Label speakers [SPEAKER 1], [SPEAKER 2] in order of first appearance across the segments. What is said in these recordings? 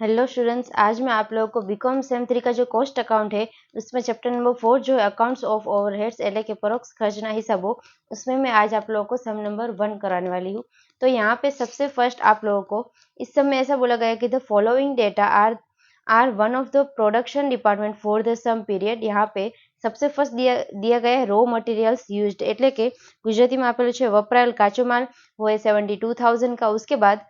[SPEAKER 1] Hello students आज मैं आप लोगों को बीकॉम सेम थ्री का जो कॉस्ट अकाउंट है उसमें चैप्टर नंबर फोर जो है अकाउंट्स ऑफ ओवरहेड्स એટલે કે પરોક્ષ ખર્ચના હિસાબો उसमें मैं आज आप लोगों को सम नंबर वन कराने वाली हूँ तो यहाँ पे सबसे फर्स्ट आप लोगों को इस समय ऐसा बोला गया कि the following data are are one of the production department for the same period यहाँ पे सबसे फर्स्ट दिया दिया गया है રો મટીરિયલ્સ યુઝડ એટલે કે ગુજરાતીમાં આપેલું છે વપરાયેલ કાચો માલ वो है सेवेंटी टू थाउजेंड का उसके बाद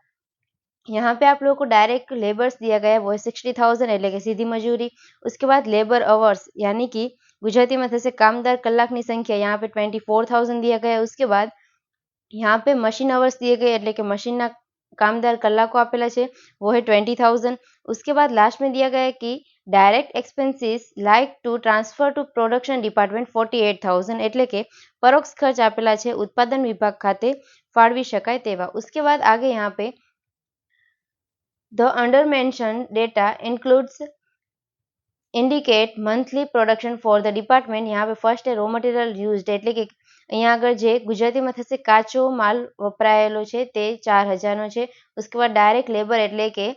[SPEAKER 1] यहाँ पे आप लोगों को डायरेक्ट लेबर्स दिया गया है, वो है सिक्सटी थाउज़ेंड એટલે કે સીધી મજૂરી उसके बाद लेबर अवर्स यानी कि गुजराती में कामदार कलाक की संख्या, यहाँ पे ट्वेंटी फोर थाउज़ेंड दिया गया है। उसके बाद यहाँ पे मशीन अवर्स दिए गए એટલે કે મશીનના કામદાર કલાકો આપેલા છે वो है ट्वेंटी थाउज़ेंड उसके बाद लास्ट में दिया गया कि direct expenses like to transfer to production department forty eight thousand एट्ले कि परोक्ष खर्च आप उत्पादन विभाग खाते फाड़वी शकाय उसके बाद आगे यहाँ पे The undermentioned data includes indicate monthly production for the department यहाँ पे फर्स्ट है રો મટીરિયલ યુઝડ એટલે કે અહીંયા આગળ જે ગુજરાતીમાં થશે કાચો માલ વપરાયેલો છે તે ચાર હજારનો છે उसके बाद डायरेक्ट લેબર એટલે કે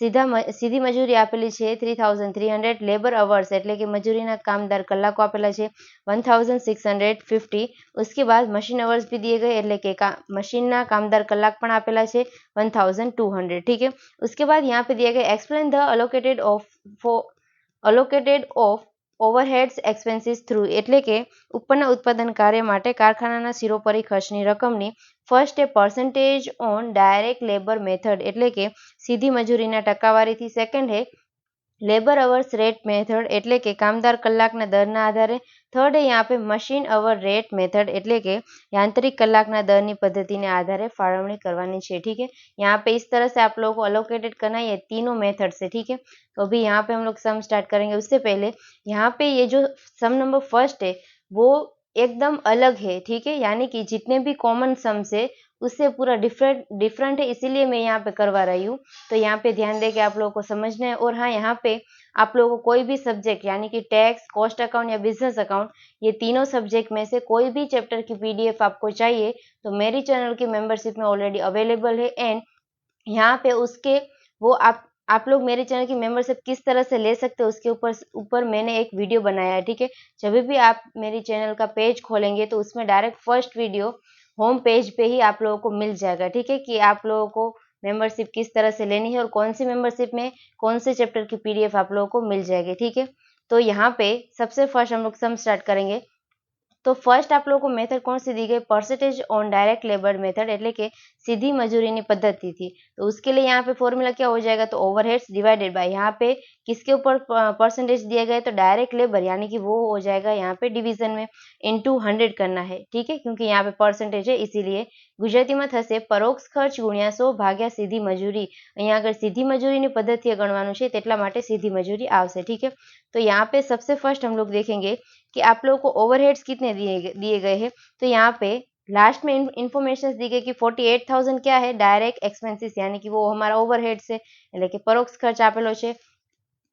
[SPEAKER 1] સીધા સીધી મજૂરી આપેલી છે three thousand three hundred labour hours એટલે કે મજૂરીના કામદાર કલાકો આપેલા છે one thousand six hundred fifty उसके बाद मशीन अवर्स भी दिए गए એટલે કે મશીનના કામદાર કલાક પણ આપેલા છે वन थाउजेंड टू हंड्रेड ठीक है उसके बाद यहाँ पे दिया गया explain the allocated of for allocated of overheads expenses through એટલે કે ઉપરના ઉત્પાદન કાર્ય માટે કારખાનાના સિરોપરી ખર્ચની રકમની first A percentage on direct labour method એટલે કે સીધી મજૂરીના ટકાવારીથી સેકન્ડ હે લેબર અવર્સ રેટ મેથડ એટલે કે કામદાર કલાકના દરના આધારે થર્ડ है यहाँ पे मशीन अवर रेट मेथड એટલે કે यांत्रिक कलाकना दरनी पद्धतिने आधारे फाळवणी करवानी છે ठीक है यहाँ पे इस तरह से आप लोगों को अलोकेटेड करना है तीनों मेथड से ठीक है तो अभी यहाँ पे हम लोग सम स्टार्ट करेंगे उससे पहले यहाँ पे ये जो सम नंबर फर्स्ट है वो एकदम अलग है, ठीक है? यानी कि जितने भी कॉमन सम्स है, उससे पूरा डिफरेंट डिफरेंट है, इसीलिए मैं यहाँ पे करवा रही हूँ। तो यहाँ पे ध्यान दे के आप लोगों को समझना है। और हाँ यहाँ पे आप लोगों को कोई भी सब्जेक्ट यानी कि टैक्स कॉस्ट अकाउंट या बिज़नेस अकाउंट ये तीनों सब्जेक्ट में से कोई भी चैप्टर की पीडीएफ आपको चाहिए तो मेरी चैनल की मेंबरशिप में ऑलरेडी अवेलेबल है। एंड यहाँ पे उसके वो आप आप लोग मेरे चैनल की मेंबरशिप किस तरह से ले सकते हो, उसके ऊपर ऊपर मैंने एक वीडियो बनाया है, ठीक है? जब भी आप मेरी चैनल का पेज खोलेंगे तो उसमें direct first video home page पे ही आप लोगों को मिल जाएगा, ठीक है? कि आप लोगों को मेंबरशिप किस तरह से लेनी है और कौन सी मेंबरशिप में कौन से चैप्टर की पीडीएफ आप लोगों को मिल जाएगी, ठीक है? तो यहाँ पे सबसे फ़र्स्ट हम लोग सम स्टार्ट करेंगे। तो फर्स्ट आप लोगों को मेथड कौन सी दी गई percentage on direct labour method એટલે કે सीधी मजूरी पद्धति थी तो उसके लिए यहाँ पे फॉर्मूला क्या हो जाएगा तो ओवरहेड्स डिवाइडेड बाय यहाँ पे किसके ऊपर परसेंटेज दिया गया तो डायरेक्ट लेबर यानी कि वो हो जाएगा यहाँ पे डिवीजन में इनटू हंड्रेड करना है ठीक है क्योंकि यहाँ पे परसेंटेज है इसीलिए ગુજરાતીમાં થશે પરોક્ષ ખર્ચ ગુણ્યા સો ભાગ્યા સીધી મજૂરી અહીંયા આગળ सीधी મજૂરીની પદ્ધતિએ ગણવાનું છે તેટલા માટે सीधी मजूरी આવશે ठीक है तो यहाँ पे सबसे फर्स्ट हम लोग देखेंगे कि आप लोगों को ओवरहेड्स कितने दिए दिए गए हैं तो यहाँ पे लास्ट में इन्फॉर्मेशन दी गई कि फोर्टी एट थाउजेंड क्या है डायरेक्ट एक्सपेंसिस यानी कि वो हमारा ओवरहेड्स है એટલે કે પરોક્ષ ખર્ચ આપેલો છે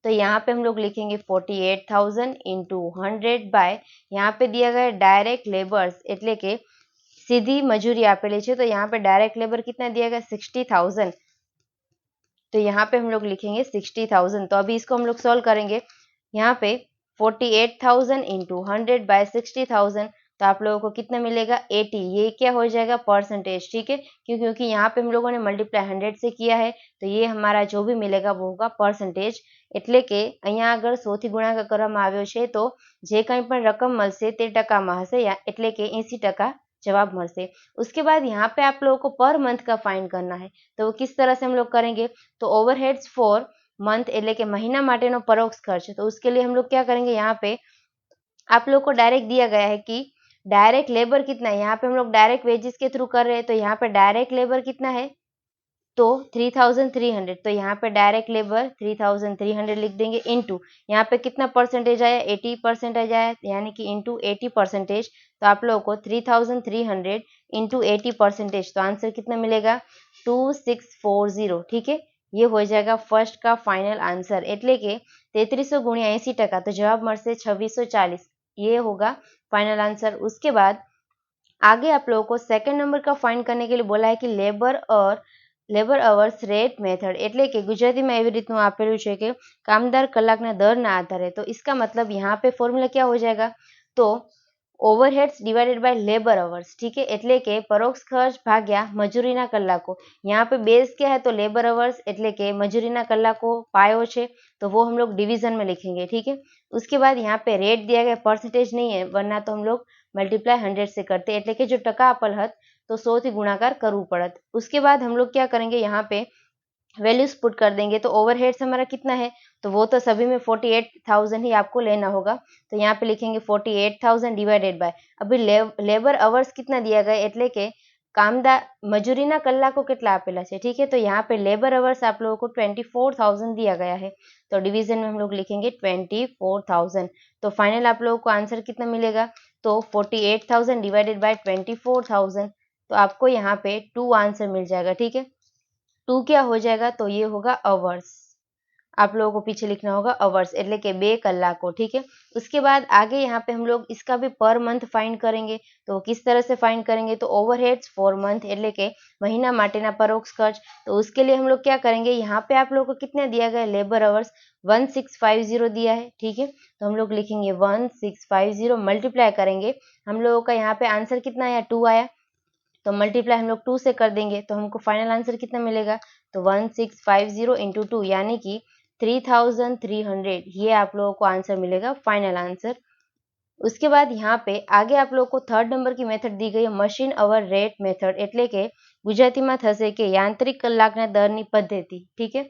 [SPEAKER 1] तो यहाँ पे हम लोग लिखेंगे forty eight thousand into hundred by यहाँ पे दिया गया डायरेक्ट लेबर्स એટલે કે सीधी मजूरी આપેલી છે तो यहाँ पे डायरेक्ट लेबर कितना दिया गया सिक्सटी थाउजेंड तो यहाँ पे हम लोग लिखेंगे सिक्सटी थाउजेंड तो अभी इसको हम लोग सॉल्व करेंगे यहाँ पे forty eight thousand into hundred by sixty thousand तो आप लोगों को कितना मिलेगा एटी ये क्या हो जाएगा परसेंटेज ठीक है क्यों क्योंकि यहाँ पे हम लोगों ने मल्टीप्लाई हंड्रेड से किया है तो ये हमारा जो भी मिलेगा वो होगा परसेंटेज એટલે કે અહીંયા આગળ સોથી ગુણાકાર કરવામાં આવ્યો છે તો જે કંઈ પણ રકમ મળશે તે ટકામાં હશે એટલે કે એંસી ટકા जवाब મળશે उसके बाद यहाँ पे आप लोगों को पर मंथ का फाइंड करना है तो वो किस तरह से हम लोग करेंगे तो ओवरहेड्स फॉर मंथ એટલે કે મહિના માટેનો પરોક્ષ ખર્ચ तो उसके लिए हम लोग क्या करेंगे यहाँ पे आप लोग को डायरेक्ट दिया गया है कि डायरेक्ट लेबर कितना है यहाँ पे हम लोग डायरेक्ट वेजेस के थ्रू कर रहे हैं तो यहाँ पे डायरेक्ट लेबर कितना है तो थ्री थाउजेंड थ्री हंड्रेड तो यहाँ पे direct labour three thousand three hundred लिख देंगे इनटू यहाँ पे कितना परसेंटेज आया एटी परसेंटेज आया यानी कि इनटू एटी परसेंटेज तो आप लोगों को three thousand three hundred into eighty percentage तो आंसर कितना मिलेगा टू सिक्स फोर जीरो ठीक है ये हो जाएगा फर्स्ट का फाइनल आंसर એટલે કે તેત્રીસો ગુણ્યા એસી ટકા तो जवाब મળશે छब्बीसो चालीस ये होगा फाइनल आंसर उसके बाद आगे आप लोगों को सेकंड नंबर का फाइंड करने के लिए बोला है कि लेबर और લેબર અવર્સ રેટ મેથડ એટલે કે ગુજરાતીમાં એવી રીતનું આપેલું છે કે કામદાર કલાકના દરના આધારે તો इसका मतलब यहाँ पे फॉर्मूला क्या हो जाएगा तो overheads divided by labour hours ठीक है? एट्ले कि परोक्ष खर्च भाग्या मजूरी कलाकों. यहाँ पे बेस क्या है? तो लेबर अवर्स एट्ले कि मजूरी कलाकों पायो है तो वो हम लोग डिविजन में लिखेंगे, ठीक है? उसके बाद यहाँ पे रेट दिया गया परसेंटेज नहीं है, वरना तो हम लोग मल्टीप्लाई हंड्रेड से करते. एट्ले कि जो टका अपल हत तो सौ थी गुणाकार करव पड़त. उसके बाद हम लोग क्या करेंगे? यहाँ पे वैल्यूज पुट कर देंगे तो ओवरहेड्स हमारा कितना है तो वो तो सभी में फोर्टी एट थाउजेंड ही आपको लेना होगा तो यहाँ पे लिखेंगे forty eight thousand divided by अभी ले, लेबर अवर्स कितना दिया गया એટલે કે કામદાર મજૂરીના કલાકો કેટલા આપેલા છે ठीक है तो यहाँ पे लेबर अवर्स आप लोगों को ट्वेंटी फोर थाउजेंड दिया गया है तो डिवीजन में हम लोग लिखेंगे ट्वेंटी फोर थाउजेंड तो फाइनल आप लोगों को आंसर कितना मिलेगा तो forty eight thousand divided by twenty four thousand तो आपको यहाँ पे टू आंसर मिल जाएगा ठीक है टू क्या हो जाएगा तो ये होगा अवर्स आप लोगों को पीछे लिखना होगा अवर्स એટલે કે બે કલાકો ठीक है उसके बाद आगे यहाँ पे हम लोग इसका भी पर मंथ फाइंड करेंगे तो किस तरह से फाइंड करेंगे तो ओवरहेड्स फॉर मंथ એટલે કે મહિના માટેના પરોક્ષ ખર્ચ तो उसके लिए हम लोग क्या करेंगे यहाँ पे आप लोगों को कितना दिया गया labour hours one six five zero दिया है ठीक है तो हम लोग लिखेंगे one six five zero multiply करेंगे हम लोगों का यहाँ पे आंसर कितना आया टू आया तो मल्टीप्लाई हम लोग टू से कर देंगे तो हमको फाइनल आंसर कितना मिलेगा तो one six five zero into two यानी कि थ्री थाउजेंड थ्री हंड्रेड ये आप लोगों को आंसर मिलेगा फाइनल आंसर उसके बाद यहाँ पे आगे आप लोगों को थर्ड नंबर की मेथड दी गई है मशीन अवर रेट मेथड એટલે કે ગુજરાતીમાં થશે કે યાંત્રિક કલાકના દરની પદ્ધતિ ठीक है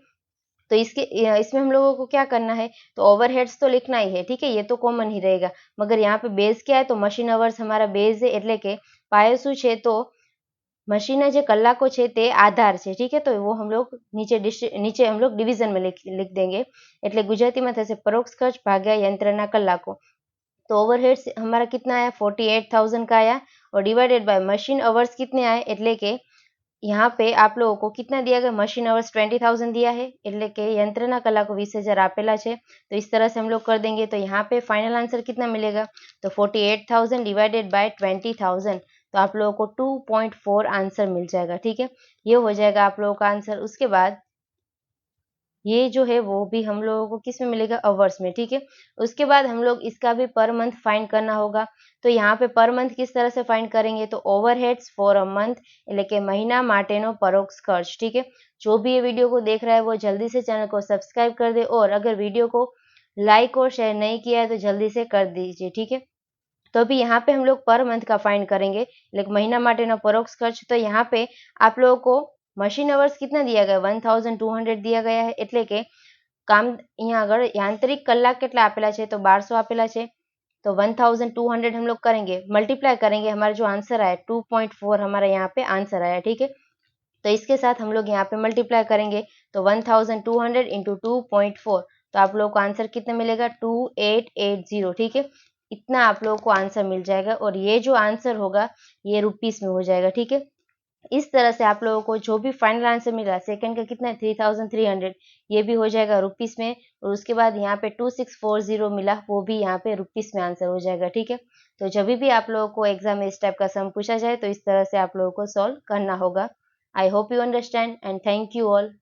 [SPEAKER 1] तो इसके इसमें हम लोगों को क्या करना है तो ओवरहेड्स तो लिखना ही है ठीक है ये तो कॉमन ही रहेगा मगर यहाँ पे बेस क्या है तो मशीन अवर्स हमारा बेस है એટલે કે પાયો શું છે તો मशीन જે કલાકો છે તે આધાર છે ठीक है तो वो हम लोग नीचे नीचे हम लोग डिवीजन में लिख लिख देंगे એટલે ગુજરાતીમાં થશે પરોક્ષ ખર્ચ ભાગ્યા યંત્રના કલાકો तो ओवरहेड्स हमारा कितना आया फोर्टी एट थाउजेंड का आया और डिवाइडेड बाय मशीन अवर्स कितने आए એટલે કે यहाँ पे आप लोगों को कितना दिया गया मशीन अवर्स ट्वेंटी थाउजेंड दिया है એટલે કે યંત્રના કલાકો વીસ હજાર આપેલા છે तो इस तरह से हम लोग कर देंगे तो यहाँ पे फाइनल आंसर कितना मिलेगा तो forty eight thousand divided by twenty thousand तो आप लोगों को टू पॉइंट फोर आंसर मिल जाएगा ठीक है ये हो जाएगा आप लोगों का आंसर उसके बाद ये जो है वो भी हम लोगों को किस में मिलेगा अवर्स में ठीक है उसके बाद हम लोग इसका भी पर मंथ फाइंड करना होगा तो यहाँ पे पर मंथ किस तरह से फाइंड करेंगे तो ओवरहेड्स फॉर अ मंथ એટલે કે મહિના માટેનો પરોક્ષ ખર્ચ ठीक है जो भी ये वीडियो को देख रहा है वो जल्दी से चैनल को सब्सक्राइब कर दे और अगर वीडियो को लाइक और शेयर नहीं किया है तो जल्दी से कर दीजिए ठीक है तो अभी यहाँ पे हम लोग पर मंथ का फाइंड करेंगे लेकिन महीना माटेनो परोक्ष खर्च तो यहाँ पे आप लोगों को मशीन अवर्स कितना दिया गया वन थाउजेंड टू हंड्रेड दिया गया है એટલે કે કામ અહીંયા આગળ યાંત્રિક કલાક કેટલા આપેલા છે તો બારસો આપેલા છે तो वन थाउजेंड टू हंड्रेड हम लोग करेंगे मल्टीप्लाई करेंगे हमारा जो आंसर आया टू पॉइंट फोर हमारा यहाँ पे आंसर आया ठीक है तो इसके साथ हम लोग यहाँ पे मल्टीप्लाई करेंगे तो one thousand two hundred into two point four तो आप लोग को आंसर कितना मिलेगा टू एट एट जीरो ठीक है इतना आप लोगों को आंसर मिल जाएगा और ये जो आंसर होगा, ये रुपीस में हो जाएगा, ठीक है? इस तरह से आप लोगों को जो भी फाइनल आंसर मिला सेकंड का कितना है? थ्री थाउज़ेंड थ्री हंड्रेड ये भी हो जाएगा रुपीस में और उसके बाद यहाँ पे टू सिक्स फोर ज़ीरो मिला, वो भी यहाँ पे रुपीस में आंसर हो जाएगा, ठीक है? तो जब भी आप लोगों को एग्ज़ाम में इस टाइप का सम पूछा जाए तो इस तरह से आप लोगों को सॉल्व करना होगा। I hope you understand and thank you all